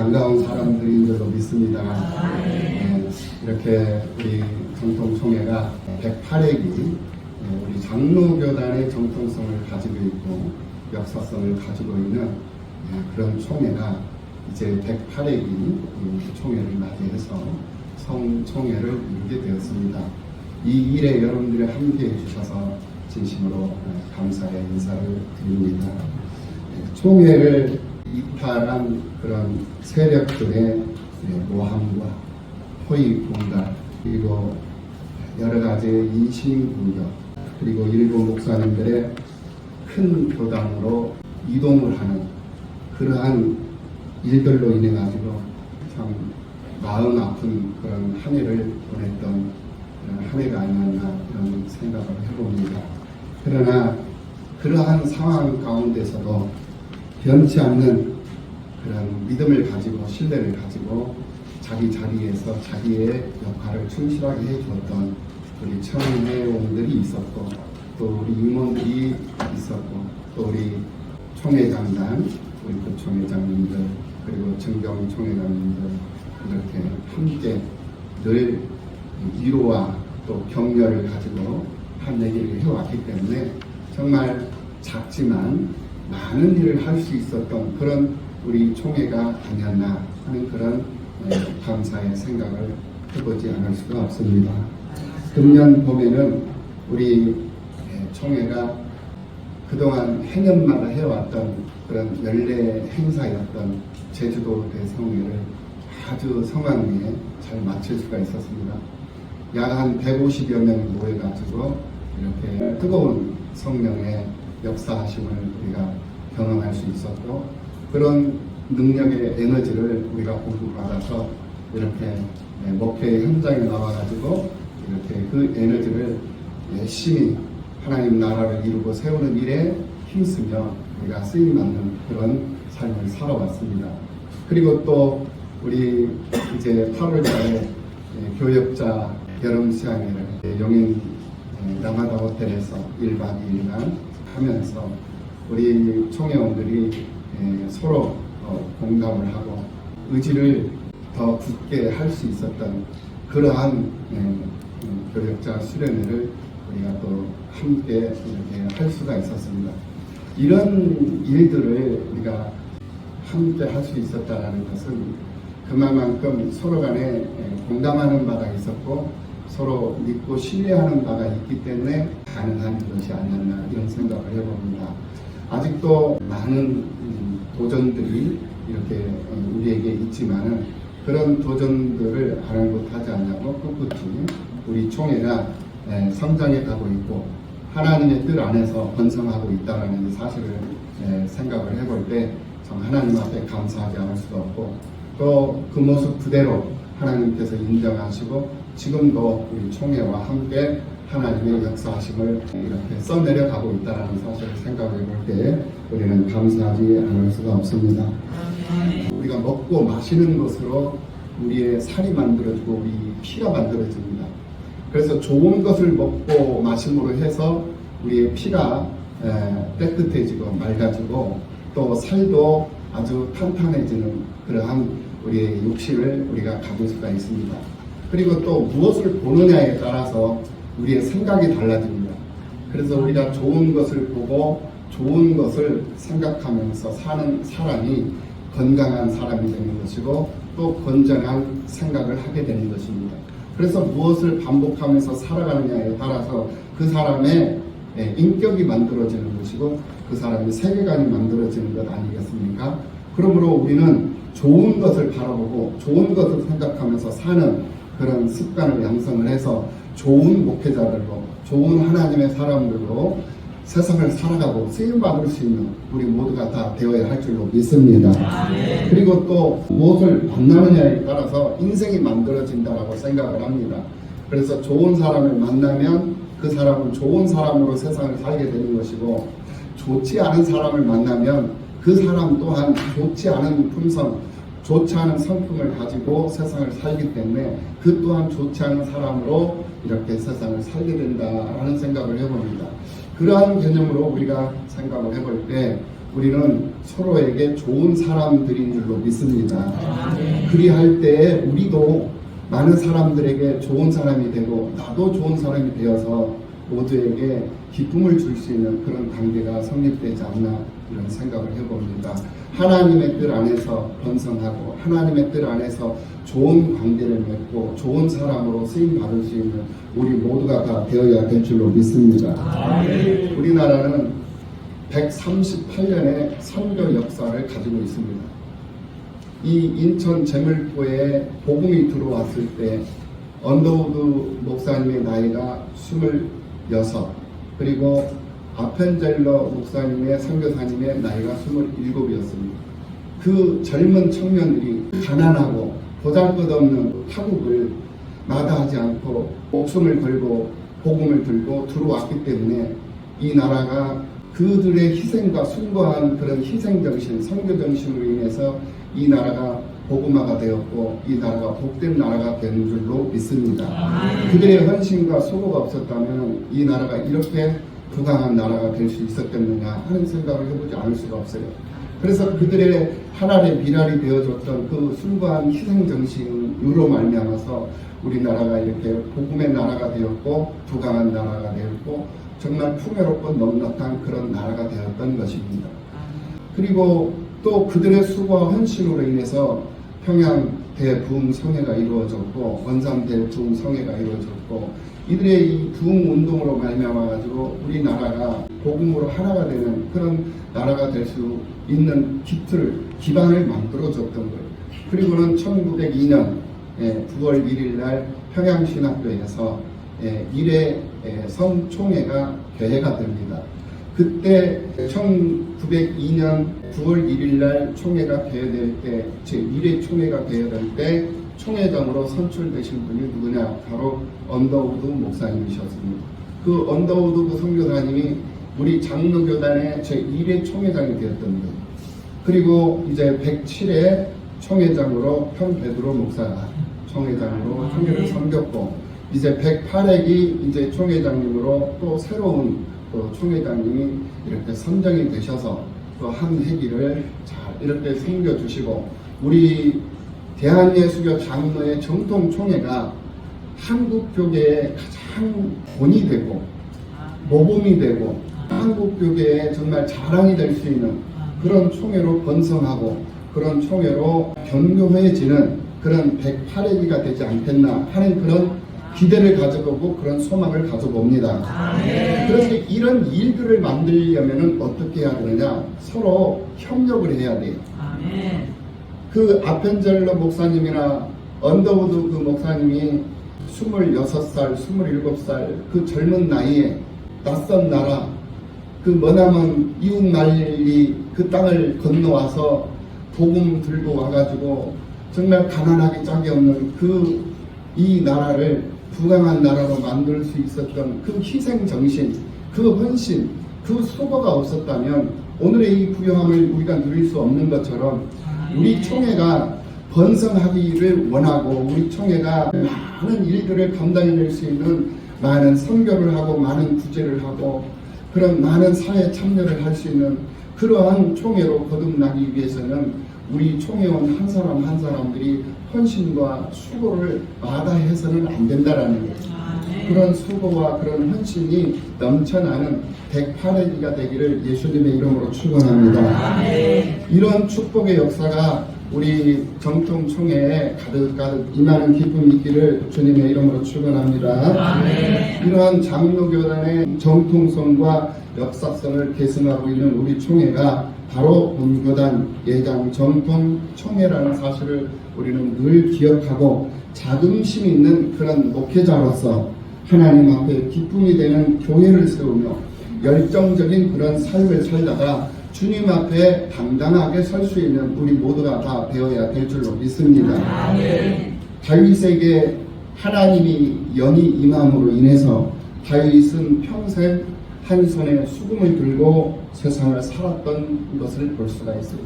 반가운 사람들인 줄로 믿습니다. 네, 이렇게 우리 정통총회가 108회기 우리 장로교단의 정통성을 가지고 있고 역사성을 가지고 있는 네, 그런 총회가 이제 108회기 총회를 맞이해서 성총회를 이루게 되었습니다. 이 일에 여러분들이 함께해 주셔서 진심으로 어, 감사의 인사를 드립니다. 네, 총회를 이탈한 그런 세력들의 네, 모함과 허위 공갈 그리고 여러 가지의 인신 공격 그리고 일부 목사님들의 큰 교단으로 이동을 하는 그러한 일들로 인해 가지고 참 마음 아픈 그런 한 해를 보냈던 한 해가 아니었나 이런 생각을 해봅니다. 그러나 그러한 상황 가운데서도 변치 않는 그런 믿음을 가지고 신뢰를 가지고 자기 자리에서 자기의 역할을 충실하게 해주었던 우리 청회원들이 있었고 또 우리 임원들이 있었고 또 우리 총회장단 우리 부총회장님들 그리고 정경 총회장님들 이렇게 함께 늘 위로와 또 격려를 가지고 한 얘기를 해왔기 때문에 정말 작지만 많은 일을 할 수 있었던 그런 우리 총회가 아니었나 하는 그런 네, 감사의 생각을 해보지 않을 수가 없습니다. 금년 봄에는 우리 네, 총회가 그동안 해년마다 해왔던 그런 연례 행사였던 제주도 대성회를 아주 성황리에 잘 마칠 수가 있었습니다. 약 한 150여 명이 모여가지고 이렇게 뜨거운 성령의 역사하심을 우리가 경험할 수 있었고 그런 능력의 에너지를 우리가 공부받아서 이렇게 네, 목회 현장에 나와가지고 이렇게 그 에너지를 열심히 하나님 나라를 이루고 세우는 일에 힘쓰며 우리가 쓰임 받는 그런 삶을 살아왔습니다. 그리고 또 우리 이제 8월달에 교역자 여름 수양회를 용인 라마다 호텔에서 1박 2일간 하면서 우리 총회원들이 서로 어, 공감을 하고 의지를 더 굳게 할 수 있었던 그러한 교역자 수련회를 우리가 또 함께 이렇게 할 수가 있었습니다. 이런 일들을 우리가 함께 할 수 있었다는 것은 그만큼 서로 간에 공감하는 바가 있었고 서로 믿고 신뢰하는 바가 있기 때문에 가능한 것이 아니었나 이런 생각을 해봅니다. 아직도 많은 도전들이 이렇게 우리에게 있지만은 그런 도전들을 아랑곳하지 않냐고 꿋꿋이 우리 총회가 성장해 가고 있고 하나님의 뜻 안에서 번성하고 있다는 사실을 생각을 해볼 때 참 하나님 앞에 감사하지 않을 수가 없고 또 그 모습 그대로 하나님께서 인정하시고 지금도 우리 총회와 함께 하나님의 역사하심을 이렇게 써내려가고 있다는 사실을 생각해 볼때 우리는 감사하지 않을 수가 없습니다. 우리가 먹고 마시는 것으로 우리의 살이 만들어지고 우리 피가 만들어집니다. 그래서 좋은 것을 먹고 마심으로 해서 우리의 피가 깨끗해지고 맑아지고 또 살도 아주 탄탄해지는 그러한 우리의 욕심을 우리가 가질 수가 있습니다. 그리고 또 무엇을 보느냐에 따라서 우리의 생각이 달라집니다. 그래서 우리가 좋은 것을 보고 좋은 것을 생각하면서 사는 사람이 건강한 사람이 되는 것이고 또 건전한 생각을 하게 되는 것입니다. 그래서 무엇을 반복하면서 살아가느냐에 따라서 그 사람의 인격이 만들어지는 것이고 그 사람의 세계관이 만들어지는 것 아니겠습니까? 그러므로 우리는 좋은 것을 바라보고 좋은 것을 생각하면서 사는 그런 습관을 양성을 해서 좋은 목회자들로 좋은 하나님의 사람들로 세상을 살아가고 쓰임 받을 수 있는 우리 모두가 다 되어야 할 줄로 믿습니다. 그리고 또 무엇을 만나느냐에 따라서 인생이 만들어진다라고 생각을 합니다. 그래서 좋은 사람을 만나면 그 사람은 좋은 사람으로 세상을 살게 되는 것이고 좋지 않은 사람을 만나면 그 사람 또한 좋지 않은 품성, 좋지 않은 성품을 가지고 세상을 살기 때문에 그 또한 좋지 않은 사람으로 이렇게 세상을 살게 된다라는 생각을 해봅니다. 그러한 개념으로 우리가 생각을 해볼 때 우리는 서로에게 좋은 사람들인 줄로 믿습니다. 그리할 때 우리도 많은 사람들에게 좋은 사람이 되고 나도 좋은 사람이 되어서 모두에게 기쁨을 줄 수 있는 그런 관계가 성립되지 않나 이런 생각을 해봅니다. 하나님의 뜻 안에서 번성하고 하나님의 뜻 안에서 좋은 관계를 맺고 좋은 사람으로 쓰임 받을 수 있는 우리 모두가 다 되어야 될 줄로 믿습니다. 우리나라는 138년의 선교 역사를 가지고 있습니다. 이 인천 제물포에 복음이 들어왔을 때 언더우드 목사님의 나이가 26 그리고 아펜젤러 목사님의 선교사님의 나이가 27이었습니다. 그 젊은 청년들이 가난하고 보잘것없는 타국을 마다하지 않고 목숨을 걸고 복음을 들고 들어왔기 때문에 이 나라가 그들의 희생과 숭고한 그런 희생정신, 선교정신으로 인해서 이 나라가 복음화가 되었고 이 나라가 복된 나라가 되는 줄로 믿습니다. 그들의 헌신과 수고가 없었다면 이 나라가 이렇게 부강한 나라가 될 수 있었겠느냐 하는 생각을 해보지 않을 수가 없어요. 그래서 그들의 하나의 미랄이 되어줬던 그 숭고한 희생 정신으로 말미암아서 우리나라가 이렇게 복음의 나라가 되었고 부강한 나라가 되었고 정말 풍요롭고 넉넉한 그런 나라가 되었던 것입니다. 그리고 또 그들의 수고와 헌신으로 인해서 평양 대부흥 성회가 이루어졌고 원산 대부흥 성회가 이루어졌고 이들의 이 부흥 운동으로 말미암아 가지고 우리나라가 복음으로 하나가 되는 그런 나라가 될 수 있는 기틀 기반을 만들어 줬던 거예요. 그리고는 1902년 9월 1일 날 평양신학교에서 예, 1회 성총회가 개회가 됩니다. 그때 1902년 9월 1일 날 총회가 개회될 때, 제1회 총회가 개회될 때 총회장으로 선출되신 분이 누구냐? 바로 언더우드 목사님이셨습니다. 그 언더우드 그 선교사님이 우리 장로교단의 제1회 총회장이 되었던 거예요. 그리고 이제 107회 총회장으로 현 베드로 목사가 총회장으로 총회를 섬겼고 이제 108회기 이제 총회장님으로 또 새로운 또 총회장님이 이렇게 선정이 되셔서 또 한 회기를 잘 이렇게 섬겨주시고 우리 대한예수교 장로의 정통 총회가 한국 교계의 가장 본이 되고 모범이 되고 한국 교계의 정말 자랑이 될 수 있는 그런 총회로 번성하고 그런 총회로 견고해지는 그런 108회기가 되지 않겠나 하는 그런 기대를 가져보고 그런 소망을 가져봅니다. 그래서 이런 일들을 만들려면 어떻게 해야 되느냐? 서로 협력을 해야 돼요. 그 아펜젤러 목사님이나 언더우드 그 목사님이 26살, 27살 그 젊은 나이에 낯선 나라 그 머나먼 이웃 말리 그 땅을 건너와서 복음 들고 와가지고 정말 가난하기 짝이 없는 그 이 나라를 부강한 나라로 만들 수 있었던 그 희생 정신, 그 헌신, 그 수고가 없었다면 오늘의 이 부유함을 우리가 누릴 수 없는 것처럼 우리 총회가 번성하기를 원하고 우리 총회가 많은 일들을 감당해낼 수 있는 많은 선교를 하고 많은 구제를 하고 그런 많은 사회 참여를 할 수 있는 그러한 총회로 거듭나기 위해서는 우리 총회원 한 사람 한 사람들이 헌신과 수고를 마다해서는 안 된다라는 거예요. 그런 수고와 그런 헌신이 넘쳐나는 108회기가 되기를 예수님의 이름으로 축원합니다. 이런 축복의 역사가 우리 정통 총회에 가득가득 임하는 기쁨이 있기를 주님의 이름으로 축원합니다. 이러한 장로교단의 정통성과 역사성을 계승하고 있는 우리 총회가 바로 본교단 예장 정통 총회라는 사실을 우리는 늘 기억하고 자긍심 있는 그런 목회자로서 하나님 앞에 기쁨이 되는 교회를 세우며 열정적인 그런 삶을 살다가 주님 앞에 당당하게 설 수 있는 우리 모두가 다 되어야 될 줄로 믿습니다. 다윗에게 하나님이 영이 임함으로 인해서 다윗은 평생 한 손에 수금을 들고 세상을 살았던 것을 볼 수가 있어요.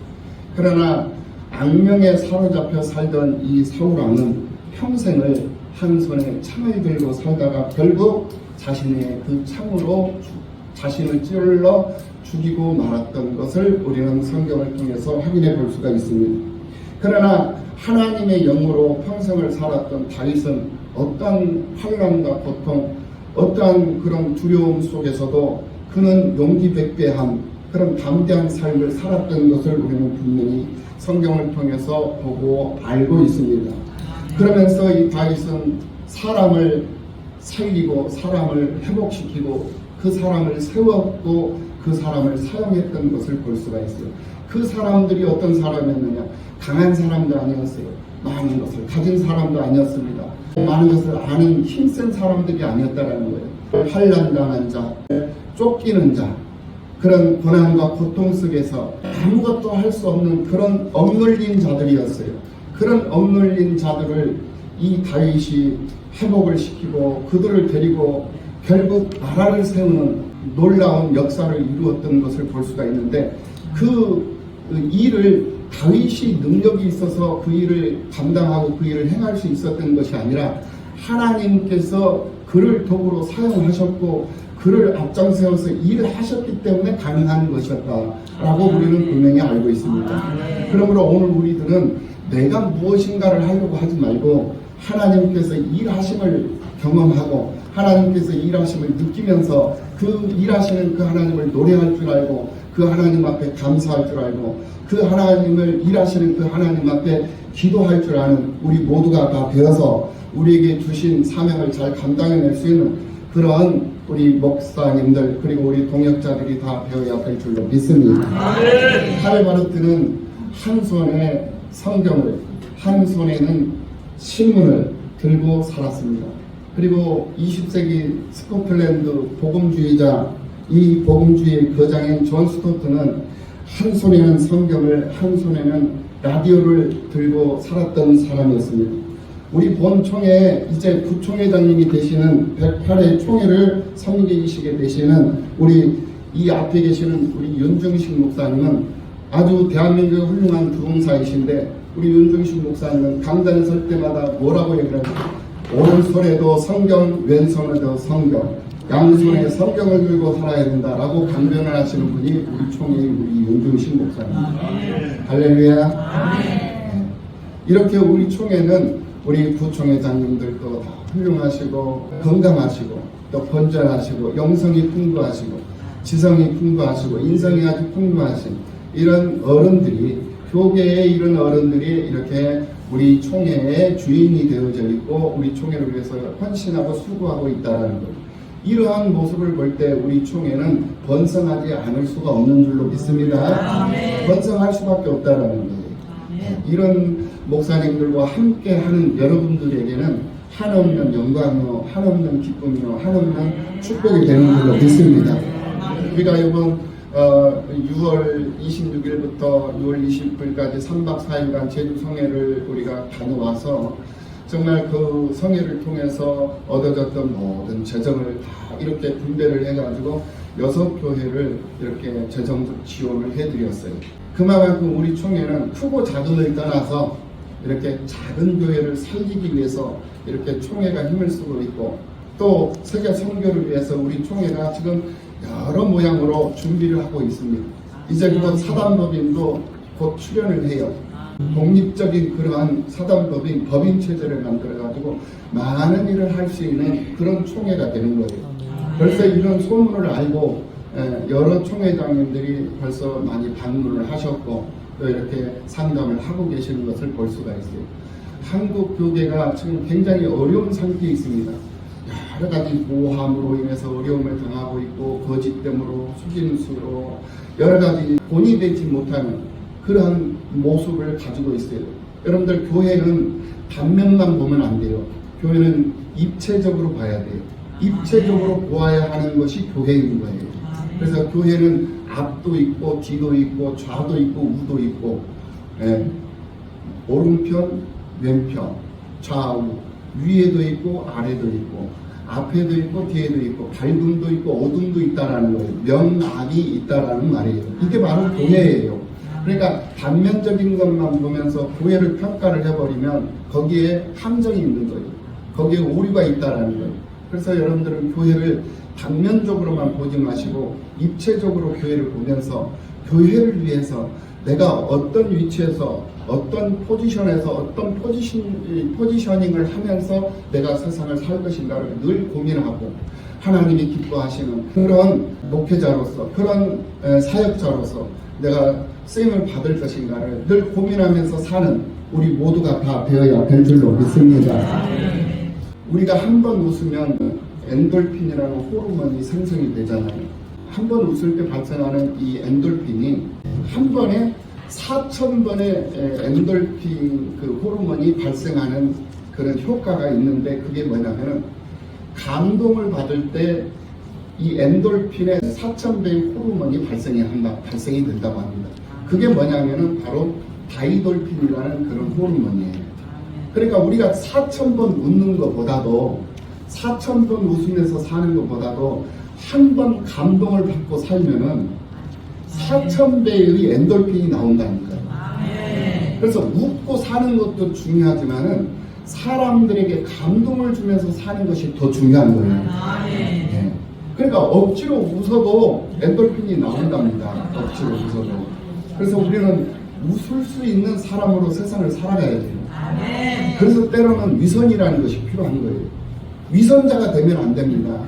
그러나 악명에 사로잡혀 살던 이 사울왕은 평생을 한 손에 창을 들고 살다가 결국 자신의 그 창으로 주- 자신을 찔러 죽이고 말았던 것을 우리는 성경을 통해서 확인해 볼 수가 있습니다. 그러나 하나님의 영으로 평생을 살았던 다윗은 어떠한 환란과 고통, 어떠한 그런 두려움 속에서도 그는 용기백배한 그런 담대한 삶을 살았던 것을 우리는 분명히 성경을 통해서 보고 알고 있습니다. 그러면서 이 다윗은 사람을 살리고 사람을 회복시키고 그 사람을 세웠고 그 사람을 사용했던 것을 볼 수가 있어요. 그 사람들이 어떤 사람이었느냐? 강한 사람도 아니었어요. 많은 것을 가진 사람도 아니었습니다. 많은 것을 아는 힘센 사람들이 아니었다라는 거예요. 환란당한 자, 쫓기는 자, 그런 고난과 고통 속에서 아무것도 할 수 없는 그런 억눌린 자들이었어요. 그런 억눌린 자들을 이 다윗이 회복을 시키고 그들을 데리고 결국 나라를 세우는 놀라운 역사를 이루었던 것을 볼 수가 있는데 그 일을 다윗이 능력이 있어서 그 일을 감당하고 그 일을 행할 수 있었던 것이 아니라 하나님께서 그를 도구로 사용하셨고 그를 앞장세워서 일을 하셨기 때문에 가능한 것이었다라고 우리는 분명히 알고 있습니다. 그러므로 오늘 우리들은 내가 무엇인가를 하려고 하지 말고 하나님께서 일하심을 경험하고 하나님께서 일하심을 느끼면서 그 일하시는 그 하나님을 노래할 줄 알고 그 하나님 앞에 감사할 줄 알고 그 하나님을 일하시는 그 하나님 앞에 기도할 줄 아는 우리 모두가 다 되어서 우리에게 주신 사명을 잘 감당해낼 수 있는 그러한 우리 목사님들 그리고 우리 동역자들이 다 되어야 될 줄로 믿습니다. 할바르트는 한 손에 성경을 한 손에는 신문을 들고 살았습니다. 그리고 20세기 스코틀랜드 복음주의자 이 복음주의 거장인 존 스토트는 한 손에는 성경을 한 손에는 라디오를 들고 살았던 사람이었습니다. 우리 본총회 이제 부총회장님이 되시는 108회 총회를 섬기시게 되시는 우리 이 앞에 계시는 우리 윤중식 목사님은 아주 대한민국의 훌륭한 부흥사이신데 우리 윤중식 목사님은 강단에 설 때마다 뭐라고 얘기를 하냐 오른손에도 성경 왼손에도 성경 양손에 성경을 들고 살아야 된다라고 강변을 하시는 분이 우리 총회 우리 윤중식 목사님입니다. 할렐루야. 네. 이렇게 우리 총회는 우리 부총회장님들도 다 훌륭하시고 건강하시고 또 건전하시고 영성이 풍부하시고 지성이 풍부하시고 인성이 아주 풍부하신 이런 어른들이 교계의 이런 어른들이 이렇게 우리 총회의 주인이 되어져 있고 우리 총회를 위해서 헌신하고 수고하고 있다는 것. 이러한 모습을 볼 때 우리 총회는 번성하지 않을 수가 없는 줄로 믿습니다. 번성할 수밖에 없다라는 거예요. 이런 목사님들과 함께 하는 여러분들에게는 한없는 영광이요, 한없는 기쁨이요, 한없는 축복이 되는 줄로 믿습니다. 우리가 이번 어, 6월 26일부터 6월 20일까지 3박 4일간 제주 성회를 우리가 다녀와서 정말 그 성회를 통해서 얻어졌던 모든 재정을 다 이렇게 분배를 해가지고 여섯 교회를 이렇게 재정적 지원을 해드렸어요. 그만큼 우리 총회는 크고 작음을 떠나서 이렇게 작은 교회를 살리기 위해서 이렇게 총회가 힘을 쓰고 있고 또 세계 선교를 위해서 우리 총회가 지금 여러 모양으로 준비를 하고 있습니다. 이제 곧 사단법인도 곧 출연을 해요. 독립적인 그러한 사단법인 법인 체제를 만들어 가지고 많은 일을 할 수 있는 그런 총회가 되는 거예요. 벌써 이런 소문을 알고 에, 여러 총회장님들이 벌써 많이 방문을 하셨고 또 이렇게 상담을 하고 계시는 것을 볼 수가 있어요. 한국 교계가 지금 굉장히 어려운 상태에 있습니다. 여러 가지 모함으로 인해서 어려움을 당하고 있고 거짓됨으로 속임수로 여러 가지 본이 되지 못하는 그러한 모습을 가지고 있어요. 여러분들 교회는 단면만 보면 안 돼요. 교회는 입체적으로 봐야 돼요. 입체적으로 보아야 하는 것이 교회인 거예요. 그래서 교회는 앞도 있고 뒤도 있고 좌도 있고 우도 있고 예, 오른편 왼편 좌우 위에도 있고 아래도 있고 앞에도 있고 뒤에도 있고 밝음도 있고 어둠도 있다라는 거예요. 명악이 있다라는 말이에요. 이게 바로 교회예요. 그러니까 단면적인 것만 보면서 교회를 평가를 해버리면 거기에 함정이 있는 거예요. 거기에 오류가 있다라는 거예요. 그래서 여러분들은 교회를 당면적으로만 보지 마시고 입체적으로 교회를 보면서 교회를 위해서 내가 어떤 위치에서 어떤 포지션에서 어떤 포지션, 포지셔닝을 하면서 내가 세상을 살 것인가를 늘 고민하고 하나님이 기뻐하시는 그런 목회자로서 그런 에, 사역자로서 내가 쓰임을 받을 것인가를 늘 고민하면서 사는 우리 모두가 다 되어야 될 줄로 믿습니다. 우리가 한 번 웃으면 엔돌핀이라는 호르몬이 생성이 되잖아요. 한 번 웃을 때 발생하는 이 엔돌핀이 한 번에 4천 번의 엔돌핀 그 호르몬이 발생하는 그런 효과가 있는데 그게 뭐냐면은 감동을 받을 때 이 엔돌핀의 4천 배의 호르몬이 발생이 한다, 발생이 된다고 합니다. 그게 뭐냐면은 바로 다이돌핀이라는 그런 호르몬이에요. 그러니까 우리가 4천 번 웃는 것보다도 4천 번 웃으면서 사는 것보다도 한 번 감동을 받고 살면은 4천 배의 엔돌핀이 나온다니까요. 그래서 웃고 사는 것도 중요하지만은 사람들에게 감동을 주면서 사는 것이 더 중요한 거예요. 예. 그러니까 억지로 웃어도 엔돌핀이 나온답니다. 억지로 웃어도. 그래서 우리는 웃을 수 있는 사람으로 세상을 살아가야 돼요. 그래서 때로는 위선이라는 것이 필요한 거예요. 위선자가 되면 안 됩니다.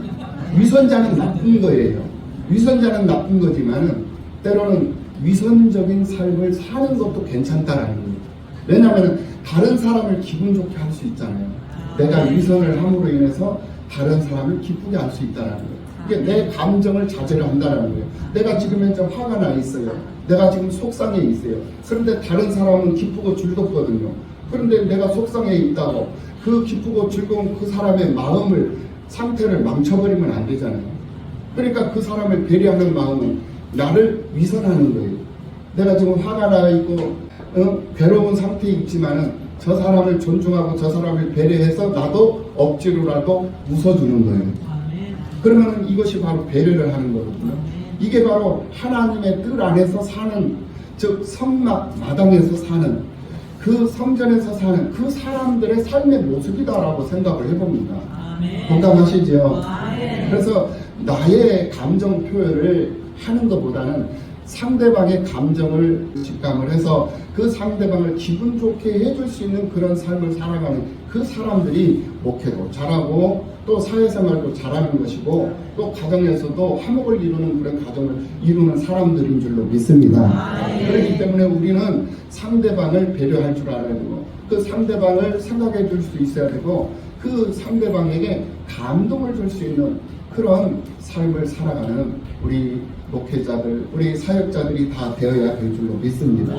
위선자는 나쁜 거예요. 위선자는 나쁜 거지만은 때로는 위선적인 삶을 사는 것도 괜찮다라는 거예요. 왜냐하면 다른 사람을 기분 좋게 할 수 있잖아요. 내가 위선을 함으로 인해서 다른 사람을 기쁘게 할 수 있다는 거예요. 이게 내 감정을 자제를 한다는 거예요. 내가 지금 현재 화가 나 있어요. 내가 지금 속상해 있어요. 그런데 다른 사람은 기쁘고 즐겁거든요. 그런데 내가 속상해 있다고 그 기쁘고 즐거운 그 사람의 마음을 상태를 망쳐버리면 안 되잖아요. 그러니까 그 사람을 배려하는 마음은 나를 위선하는 거예요. 내가 지금 화가 나 있고 어, 괴로운 상태에 있지만은 저 사람을 존중하고 저 사람을 배려해서 나도 억지로라도 웃어주는 거예요. 그러면 이것이 바로 배려를 하는 거거든요. 이게 바로 하나님의 뜻 안에서 사는 즉 성막 마당에서 사는 그 성전에서 사는 그 사람들의 삶의 모습이다라고 생각을 해봅니다. 공감하시죠? 그래서 나의 감정 표현을 하는 것보다는 상대방의 감정을 직감을 해서 그 상대방을 기분 좋게 해줄 수 있는 그런 삶을 살아가는 그 사람들이 목회도 잘하고 또 사회생활도 잘하는 것이고 또 가정에서도 화목을 이루는 그런 가정을 이루는 사람들인 줄로 믿습니다. 그렇기 때문에 우리는 상대방을 배려할 줄 알아야 되고 그 상대방을 생각해 줄 수 있어야 되고 그 상대방에게 감동을 줄 수 있는 그런 삶을 살아가는 우리 목회자들, 우리 사역자들이 다 되어야 될 줄로 믿습니다.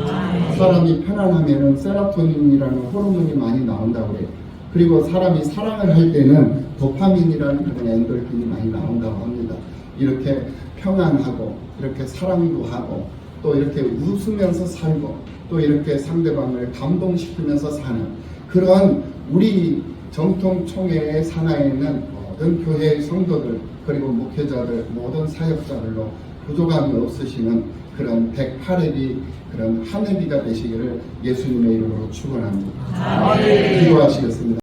사람이 편안하면은 세라토닌이라는 호르몬이 많이 나온다고 그래요. 그리고 사람이 사랑을 할 때는 도파민이라는 그런 엔돌핀이 많이 나온다고 합니다. 이렇게 평안하고 이렇게 사랑도 하고 또 이렇게 웃으면서 살고 또 이렇게 상대방을 감동시키면서 사는 그런 우리 정통 총회의 산하에 있는 모든 교회의 성도들 그리고 목회자들 모든 사역자들로 부족함이 없으시는 그런 108회비 그런 한 해비가 되시기를 예수님의 이름으로 축원합니다. 기도하시겠습니다.